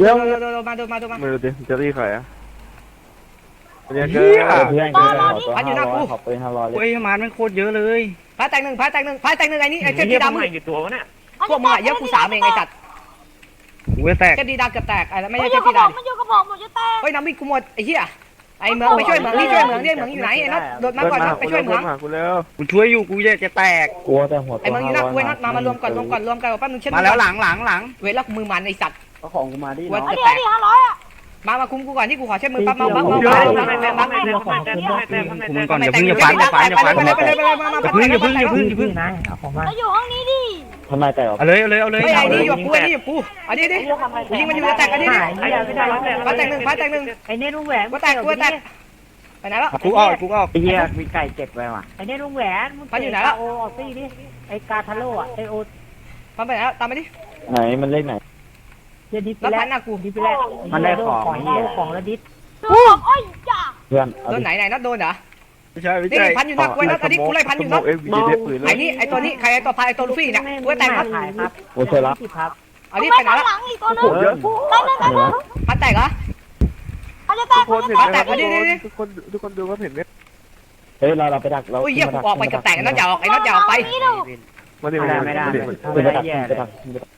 โดดโดดโดดมาโดดมาโดดมาไม่รู้ดิจะตีใครอะเนี่ยเกิเหี้ยนเพื่อนกูได้ขอปืนห้าร้อยเลยโอ้ยมันมันโคตรเยอะเลยพายแตกหนึ่งพายแตกหนึ่งพายแตกหนึ่งไอ้นี่ไอ้เทพเฮีดียดาทำมืไมดกี่ตัววะเนี่ยพวกมึงอะเยอะกูสามเองไอ้จัด กูจะแตกเทพดีดาเกือบแตกไอ้แล้วไม่ไม่ใช่อเทยู่พกับผมดีดามันอยู่กับผมหมดจะแตกเฮ้ยน้ำวิ่งกูหมดไอ้เหี้ยไอ้เมืองไปช่วยเมืองนี่ช่วยเมืองนี่เมืองอยู่ไหนไอ้นัดโดดมาก่อนนัดไปช่วยเมืองกูแล้วกูช่วยอยู่กูจะจะแตก กลัวแต่หัวไอ้เมืองอยู่หน้ากูไอ้นัดมามารวมก่อนรวมก่อนรวมกันแป๊บนึงเช่นมาแล้วหลังหลังหลังเวลามือมันไอ้สัตว์ เอาของกูมาดิวัน้นองจะเดี๋ยวดิห้าร้อยอะมามาคุมกูก่อนที่กูขอใช้มือปั๊บมาปั๊บมาคุปั๊บมมาปั๊บมาปั๊บมันก่อนอย่าเพิ่งอย่าฟันอย่าฟันอย่าฟันไปเลยไปเลยไปเลยมามาอย่าเพิ่งอย่าเพิ่งอย่าเพิ่งอย่าเพิ่งนะเอาของมาแล้วอยู่ห้องนี้ดิ ทำไมแต่เอาเลยเอาเลยเอาเลยเฮ้ยไอ้นี่อยู่กูไอ้นี่อยู่กูอันนี้ดิกูยิงมันอยู่จะแตกอันนี้ดิไม่ได้ไม่ได้พายแตกหนึ่งพายแตกหนึ่งไอ้เนี่ยลุงแหวนกูแตกกูแตกไปไหนแล้วกูออกกูออกไอ้เหี้ยมีไก่เก็บไว้ว่ะไอ้เนี่ยลุงแหวนมึงมันอยู่ไหนแล้วโอออกซี่ดิไอ้กาทาโร่อะไอ้โอมันไปไหนแล้วตามไปดิไหนมันเล่นไหนเดี๋ยวดิไปแล้วแล้พัวนหน้ากูดิไปแล้วมันได้ของไอ้เหี้ยของแล้วดิสดูผมโอ้ยจ้าเพื่อนโดนไหนไหนนัดโดนเหรอ ไม่ใช่ไม่นี่ใช่พันอยู่หน้ากูนัดอันนี้กูไล่พันอยู่นัดเอ็กวีเด็ปืนเลไอ้ยนี่ไอ้ตัวนี้ใครไอ้ตัวพายไอ้ตัวลูฟี่เนี่ยกูแตกนัดถ่ายครับโอ้เชื่อละครับอันนี้ไม่ไปไหนข้างแล้วหลังอีกตัวนึงเยอะนั่นนั่นนั่นพันแตกเหรอ เขาจะแตทุกกคนเขาเห็นจะไหแตมกทุกคนทุกคนดูว่าเห็นไหมเฮ้ยเราเราไปดักเราโอ้ยเหี้ยกูออกไปกับแตกนัดอย่าออกไอ้นัดอย่าออกไปนี่ดูมาดิไม่มาได้ดิไม่ได้มาดิไปดักไปดัก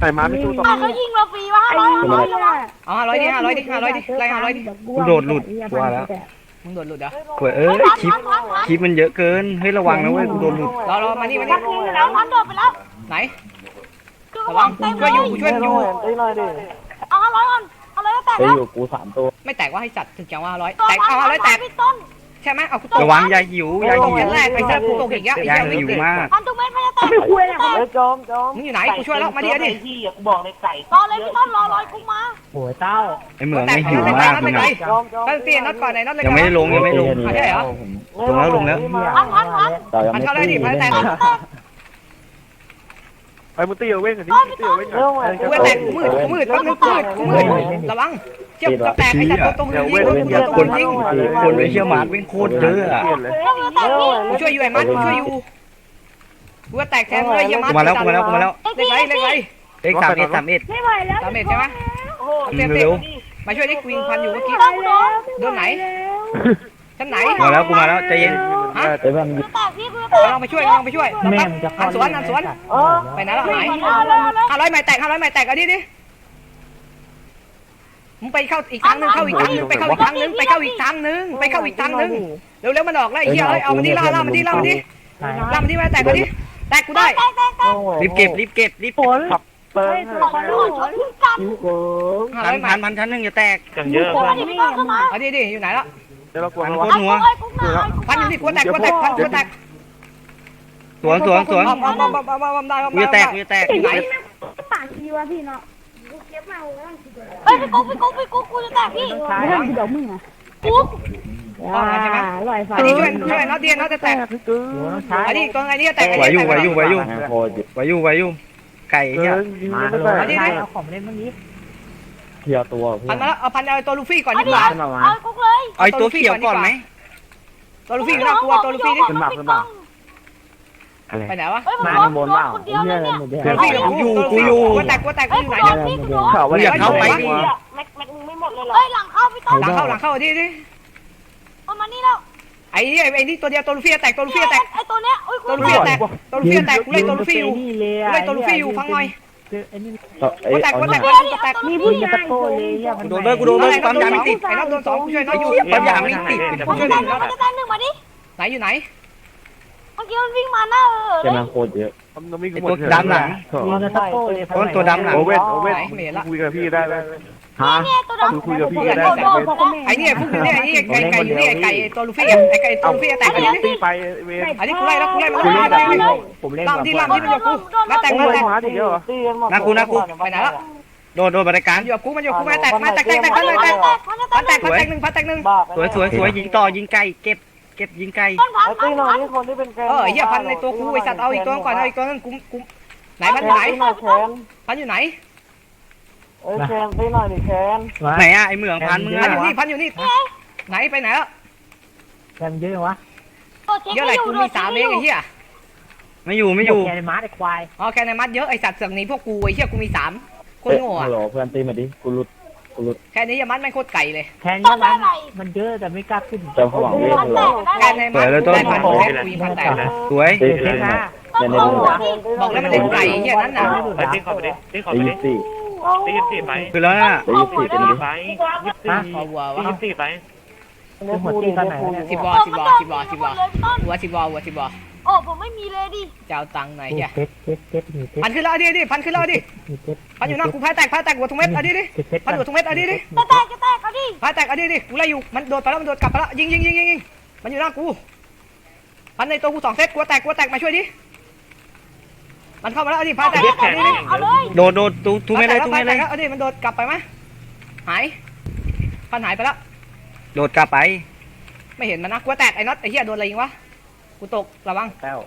ไอ้ม้าไม่สู้ต่อเขายิงเราฟรีว่าห้าร้อยห้าร้อยเลยนะเอาห้าร้อยดิห้าร้อยดิห้าร้อยดิไล่ห้าร้อยดิกูโดดหลุดกูว่าแล้ว มึงโดนหลุดเหรอโอ้ยเอ้ยคลิปคลิปมันเยอะเกินเฮ้ยระวังนะเว้ยกูโดนหลุดรอรอมานี่มานี่แล้วพันโดดไปแล้วไหนดูระวังเต็มช่วยอยู่กูช่วยอยู่เอาห้าร้อยก่อนเอาเลยแตกไปแล้วอยู่กูสามตัวไม่แตกว่าให้จัดถึงจังว่าห้าร้อยตัวแตกพันเอาห้าร้อยแตกพี่ต้น ใช่ไหมเอากูตกระวังอย่าหิวอย่าตกหิชั้วนแรกไอ้สัตว์กูตกอีกแล้วไอ้อย่าเหี้ยหิวมากพันทุกเม็ดไม่จะแตกคุยอะไรจอมจอมมึงอยู่ไหนกูช่วยแล้วมาดิดิที่กูบอกเลยไก่รอเลยพี่ต้นรอรอยคุ้มมาโอ้ยเต้าไอ้เหมืองไม่หิวมากมึงอะจอมจอมตั้งเตียนัดก่อนไหนนัดเลยยังไม่ได้ลงยังไม่ลงอันนี้เหรอ ลงแล้วลงแล้ว พันพันพันแต่ยังไม่ตีเล่นแตก ไอ้มุตี้เอาเว้งกันดิมุตี้เอาเว้งกันกูแตกกูมืดกูมืดแป๊บนึงกูมืดกูมืดระวังเทียบกับแตกไอ้สัตว์ตรงนี้ยิงกูตรงยิงคนไปเชี่ยวมาร์ทเป็นโคตรเยอะอะเปลี่ยนเลยแล้วมือแตกพี่กูช่วยอยู่ไอ้มัดกูช่วยอยู่กูแตกแทนเลยเยี่ยมัดกูมาแล้วกูมาแล้วกูมาแล้วเล็กไรเล็กไรเลขสามเอ็ดสามเอ็ดไม่ไหวแล้วสามเอ็ดใช่ไหมเต็มเต็เร็มวมาช่วยดิกูยิงพันอยู่เมื่อกี้ต้องโดนโดนไหนใช่ชั้นไหนมาแล้วกูมาแล้วใจเย็นฮะเอ้ยมัน กูแตกพี่กูแตกกำลังไปช่วยกำลังไปช่วยแม่มึงจะอันสวนอันสวนเออ ไปไหนแล้วหายเอาเลยเอาเลยห้าร้อยไม้แตกห้าร้อยไม้แตกเอาดิดิมึงไปเข้าอีกทางหนึงเข้าอีกทางหนึงไปเข้าอีกทางหนึงไปเข้าอีกทางหนึงไปเข้าอีกทางหนึงเร็วๆมันออกแล้วไอ้เหี้ยเอ้ยเอามันที่ล่าล่ามันที่ล่ามันที่ล่ามันที่ไม้แตกเอาดิแตกกูได้แตกแตกแตกรีบเก็บรีบเก็บรีบฝนเปิดขอโทษชนกันคิ้วโกงห้าพัร้อนยไม้พันพันชั้นหนึ่งอย่าแตกกันเยอะกูเพื่อนมาดิพี่เข้ามาเอาดิดิอยู่ไหนแล้วเดี๋ยวเรากวนพันระโควังตรหัวไอ้กูหน่อยพันอยู่นี่กูแตกกูแตกพันกูแตก สวนสวนสวนเอาเอาเอาเอาเอาเอาได้เอากูจะแตกกูจะแตกอยู่ไหนปากดีวะพี่เนาะเฮ้ยพี่กุ๊กพี่กุ๊กพี่กุ๊กกูจะแตกพี่ไม่ต้องเดี๋ยวมึงอะกุ๊กต้องมาใช่ไหมลอยฟ้าอันนี้ช่วยช่วยน็อตเดียนน็อตจะแตกหัวน้องชายอันนี้ตัวไงนี่จะแตกไหวอยู่ไหวอยู่ไหวอยู่แม่งโคตรอยู่ไหวอยู่ไหวอยู่ไก่เอเหี้ยอยิงมาไม่เลได้ยแต่ชายเอาของเล่นบ้างนี้เคลียร์ตัวเพื่พัอนนมาแล้วเอาพันเอาตัวลูฟี่ก่อนดีกว่าขึ้นมามาเอากุ๊กเลยเอาไอ้ตัวเขียวก่อนไหมตัวลูฟี่น่ากลัวตัวลูฟี่นี่ขึ้นมาขึ้นมา อะไรไปไหนวะเฮ้ยมันมาโดข้านงบนเปล่าคนเดียวเนี่เลยยมึเนี่ยงเดี๋ยวตัวลูฟี่กับกูตัวลูฟี่กูแตกกูแตกเฮ้ยอยู่กูไหนโดเนี่ยนพี่กูโดนข่าวว่าอยากเข้าไปดิแม็กแม็กมึงไม่หมดเลยเหรอเฮ้ยหลังเข้าพี่ต้นหลังเข้าหลังเข้าดิดิเอามานี่แล้วไอ้นี่ไอ้นี่ตัวเดียวตัวลูฟี่แตกตัวลูฟี่แตกไอ้ตัวเนี้ยอุ้ยกูตัวลูฟี่แตกตัวลูฟี่แตกกูไล่ตัวลูฟี่อยู่นี่เลยกูไล่ตัวลูฟี่อยู่ฟังหน่อยไอ้นี่ต่อเอ้กูยแตกเอากูหแตน่กอยกูแตกนี่มึงจะตะโกนเลยอะโดนด้วยกูโดนด้วยไอ้ปั๊มยาไม่ติดไอ้น็อตโดนสองกูช่วยน็อตอยู่ปั๊มยาไม่ติดมันจะแตกมันจะแตกหนึ่งมาดิไหนอยู่ไหน เมื่อกี้มันวิ่งมาหน้าเออแกเลยมันโคตรเยอะทำน้ำมีไอ้หมตัวดเถอะดำหลังมึงจะตะโกนเลยต้นตัวดำหลังโอเว่นโอเว่นคุยกับพี่ได้ไหมฮะ เนี่ยตัวดำคุยกับพี่ก็ได้ โดนโดนไอ้นี่พวกนี้ไอ้นี่ไก่ไก่อยู่นี่ไอ้ไก่ตัวลูฟี่ไอ้ไก่ตัวลูฟี่แตกอันนี้ตีไปเวนอันนี้กูไล่แล้วกูไล่มันคุยไล่ได้ไล่ไหมผมเล่นล่ามที่ล่ามที่มันอยู่กูมาแตกโอ้มายแตกมาดิเดียวเหรอนากูนากูไปไหนแล้วโดนโดนบริการอยู่กับกูมันอยู่กูมาแตกมาแตกแตกแตกมันเลยจะแตแตกกมันจะแตพักนแตกพันแตกหนึ่งพันแตกหนึ่งสวยสวยสวยยิงต่อยิงไก่เก็บเก็บยิงไก่ต้นพันพันพันเออเหี้ยพันในตัวกูไอ้สัตว์เอาอีกตัวก่อนเอาอีกตัวนึงกูกูไหนพันอยู่ไหนพันอยู่ไหนไหนอะไอเหมืองพันมึงพันอะอยู่นี่พันอยู่นี่ไหนไปไหนแล้วแกมเยอะวะตัวเจ๊เยอะอะไรกูมีสามเองไอ้เหี้ยไม่อยู่ไม่อยู่แกในม้าไอ้ควายอ๋อแกในมัดเยอะไอ้สัตว์เสือกหนีพวกกูไอ้เหี้ยกูมีสามคนเอ้ยโง่อะฮัลโหลเพื่อนตีมาดิกูหลุด กูหลุดแค่นี้ยามัดแม่งโคตรไก่เลยแทงเนี่ยมันมันเยอะแต่ไม่กล้าขึ้นเจ้าผวังเวทพันฮัลโหลแตกได้แกในมัดได้พันแค่กูยิงพันแตกเลยสวยตีเทตีคมานะในในต้มืนอพันบอกแล้วมันเล่นไก่ไอ้เหี้ยนั้นน่ะไปตีเข้าไปดิตีเข้าตีไปยี่ดิสี่ตียี่สี่ไปคือแล้วน่ะตียี่สี่เป็นดิไปยี่สี่ฮะเอาวัวตีวะยี่สี่ไปคือหมดที่ตอนไหนเนี่ยสิบวอสิบวอสิบวอสิบวอต้นวัวสิบวอวัวสิบวอ โอ้ผมไม่มีเลยดิจะเอาตังค์ไหนเหี้ยเท็ดเท็ดเท็ดมีเท็ดพันขึ้นแล้วดิดิพันขึ้นแล้วดิมีเท็ดพันอยู่หน้ากูพายแตกพายแตกหัวทุกเม็ดเอาดิดิเท็ดพันหัวทุกเม็ดเอาดิดิจะแตกจะแตกเอาดิพายแตกเอาดิดิกูไล่อยู่มันโดดไปแล้วมันโดดกลับไปแล้วยิงยิงยิงยิงยิงมันอยู่หน้ากูพันในตัวกูสองเซตกูแตกกูแตกมาช่วยดิมันเข้ามาแล้วเอาดิพายแตกเอาดิดิเอาเลยโดดโดดตูทูไม่เลยทูไม่เลยเอาดิมันโดดกลับไปไหมหายพันหายไปแล้วโดดกลับไป ไม่เห็นมันนะกูแตกไอ้น็อตไอ้เหี้ยโดนอะไรยิงวะ กูตกระวัง แต้ว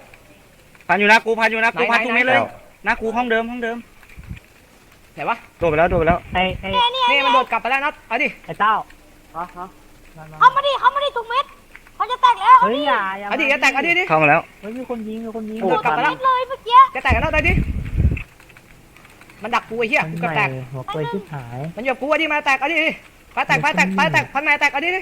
พันอยู่นะกูพันอยู่นะกูไหนพันทูไหนไม่เลยนะกูห้องเดิมห้องเดิมไหนวะโดดไปแล้วโดดไปแล้วไอ้ไอ้เนี่ยเนี่ยนี่มันโดดกลับไปแล้วน็อตเอาดิไอ้เต้าเข้ามาดิเข้ามาดิทุกเม็ดเขาจะแตกแล้วเฮ้ยอย่าอย่าเอาดิจะแตกเอาดิดิเข้ามาแล้วเฮ้ยมีคนยิงมีคนยิงโดดกลับไปแล้วเม็ดเลยเมื่อกี้จะแตกกันแล้วได้ดิมันดักกูไอ้เหี้ยกูกระแตกหัวกล้วยชิบหายมันอยู่กับกูเอาดิมาแตกเอาดิดิพาแตกพาแตกพาแตกพันมาแตกเอาดิดิ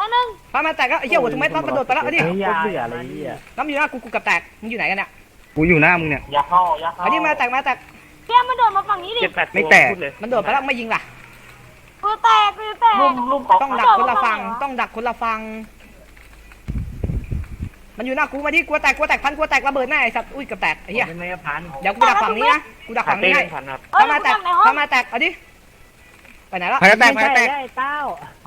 อันนึงพามาแตกแล้วไอ้เหี้ยหัวทุกเม็ดมันโดดไปแล้วเอาดิเฮ้ยอย่าเบื่ออะไรอะน้ำอยู่หน้ากูกูกับแตกมึงอยู่ไหนกันเนี่ยกูอยู่หน้ามึงเนี่ยอย่าเข้าอย่าเข้าเอาดิมาแตกมาแตกเพี้ยมันโดดมาฝั่งนี้ดิเจ็ดแปดไม่แตกมันโดดไปแล้วไม่ยิงล่ะกูแตกกูแตกต้องดักคนละฝั่งต้องดักคนละฝั่งมันอยู่หน้ากูมาดิกูแตกกูแตกพันกูแตกระเบิดแน่ไอ้สัตว์อุ้ยกับแตกไอ้เหี้ยไม่พันเดี๋ยวกูดักฝั่งนี้นะกูดักขาฝั่งตีนี้ให้พันครับเอ้ยพามากูแตดักกในห้องพามาแตกเอาดิไปไหนแล้วพันจะแตกพันจะแตกไอ้เต้า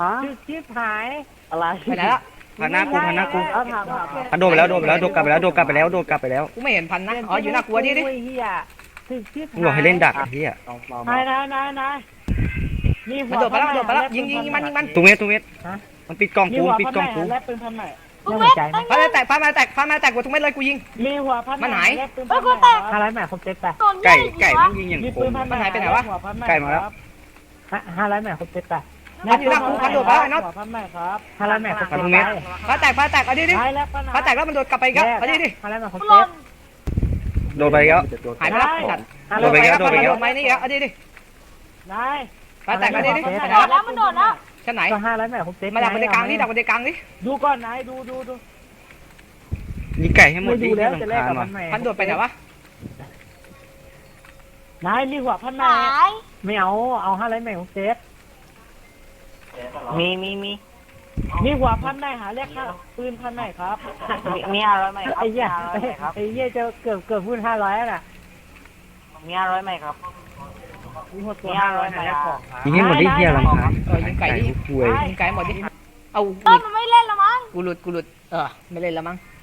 ฮะชิบหาย อะไรไปไหนแล้วพันหน้ากูพันหน้ากูเอาถามถามพันโดดไปแล้วโดดไปแล้วโดดกลับไปแล้วโดดกลับไปแล้วโดดกลับไปแล้วกูไม่เห็นพันนะอ๋ออยู่หน้ากูเอาดิดิเฮียถึงชิบมึงบอกให้เล่นดักไอ้เหี้ยนายนายนายนายนี่มันโดดไปแล้วมันโดดไปแล้วยิงยิงยิงมันยิงมันทูเมตรทูเมตรมันปิดกล่องกูมันปิดกล่องกูและปืนพันไหนทุกเม็ดตั้งพามาแตกพามาแตกพามาแตกกูทุกเม็ดเลยกูยิง มีหัวพันมันหายเอ้ยกูแตกห้าร้อยแม่ครบเจ็ดแปดโดนไก่ยิงไก่วะมันยิงอย่างมีคปืนม พันไก่มาแล้วห้าร้อยแม่ครบเจ็ดแปด พันอยู่หน้ากูพันโดดไปแล้วไอ้น็อตหัวพันแม่ครับห้าร้อยแม่ครบพันเจ็ดเม็ดพาแตกพาแตกเอาดิดิหายแล้วปัญหาพาแตกแล้วมันโดดกลับไปอีกแล้วเอาดิดิห้าร้อยแม่ครบกูหเจ็ล่ดนโดดไปแล้วหายไปแล้วไอ้สัตว์โดดไปแล้วโดดไปแล้วโดดไปนี่แล้วเอาดิดินายพาแตกเอาดิดิมันไปโดไหนดแล้วแล้วมันโดดแล้วชั้นไหนก็ห้าร้อยแม่ผมเซ็ตมาดักบนไดกลางนี่ดักบนไดกลางนี่ดูก่อนนายดูดูดูยิงไก่ให้หมดไม่ดิดูแล้วน่าจะแลรำกคาญกับว่ะพันแม่พันโดดไปไหนวะนายรีบกว่าพันแม่หายไม่เอาเอาห้าร้อยแม่ผมเซ็ต มีมีมีนี่กว่าพันแม่หาแลกค่าปืนพันแม่ครับมีมีห้าร้อยไหมครับไอ้เหี้ยมีห้าร้อยไหมครับไอ้เหี้ยจะเกือบเกือบพูดห้าร้อยแล้วน่ะมีห้าร้อยไหมครับ มีหมดตัวมีห้าร้อยไหมครับยิงให้หมดดิเฮียรำคาญเออยิงไก่ดิกูป่วยยิงไก่หมดดิเอาหต้ลุนดมันไม่เล่นแล้วมั้งกูหลุดกูหลุดเออไม่เล่นแล้วมั้ง